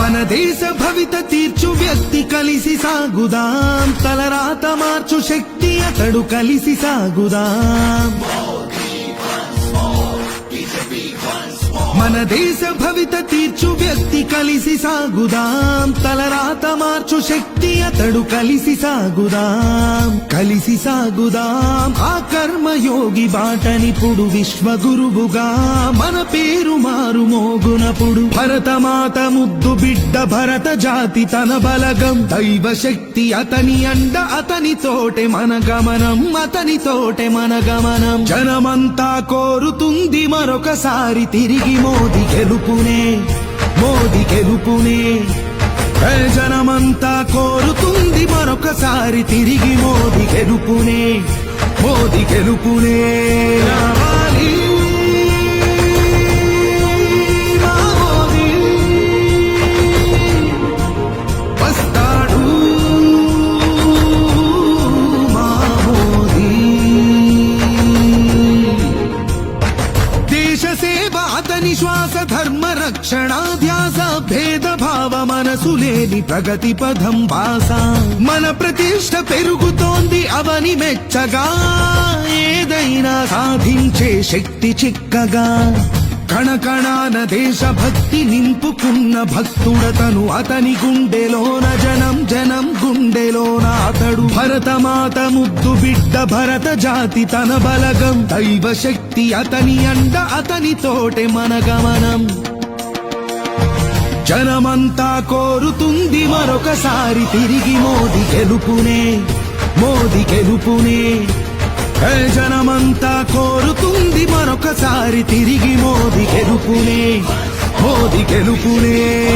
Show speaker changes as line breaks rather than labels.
మన దేశ భవిత తీర్చు వ్యక్తి కలిసి సాగుదాం. తలరాత మార్చు శక్తి అతడు కలిసి సాగుదాం. మన దేశ భవిత తీర్చు వ్యక్తి కలిసి సాగుదాం. తలరాత మార్చు శక్తి అతడు కలిసి సాగుదాం. కలిసి సాగుదాం. ఆ కర్మయోగి బాటనిపుడు విశ్వగురువుగా. మన పేరు మారు మోగునప్పుడు. భరతమాత ముద్దు బిడ్డ భరత జాతి తన బలగం. దైవ శక్తి అతని అండ అతని తోటే మన గమనం. అతని తోటే మన గమనం. జనమంతా కోరుతుంది మరొకసారి తిరిగి మోది గెలుపునే. మోదీ గెలుపునే ప్రజనమంతా జనమంతా కోరుతుంది మరొకసారి తిరిగి మోదీ గెలుపునే మోదీ గెలుపునే. రావాలి. అతని శ్వాస ధర్మ రక్షణ ధ్యాస భేద భావ మనసు లేని ప్రగతి పదం భాస మన ప్రతిష్ట పెరుగుతోంది అవని మెచ్చగా ఏదైనా సాధించే శక్తి చిక్కగా. కణకణాన దేశభక్తి నింపుకున్న భక్తుడతను అతని గుండెలోన జనం జన భరతమాత ముద్దు బిడ్డ భరత జాతి తన బలగం. దైవ శక్తి అతని అండ అతని తోటే మన గమనం. జనమంతా కోరుతుంది మరొకసారి తిరిగి మోది గెలుపునే మోది గెలుపునే. జనమంతా కోరుతుంది మరొకసారి తిరిగి మోది గెలుపునే మోది గెలుపునే.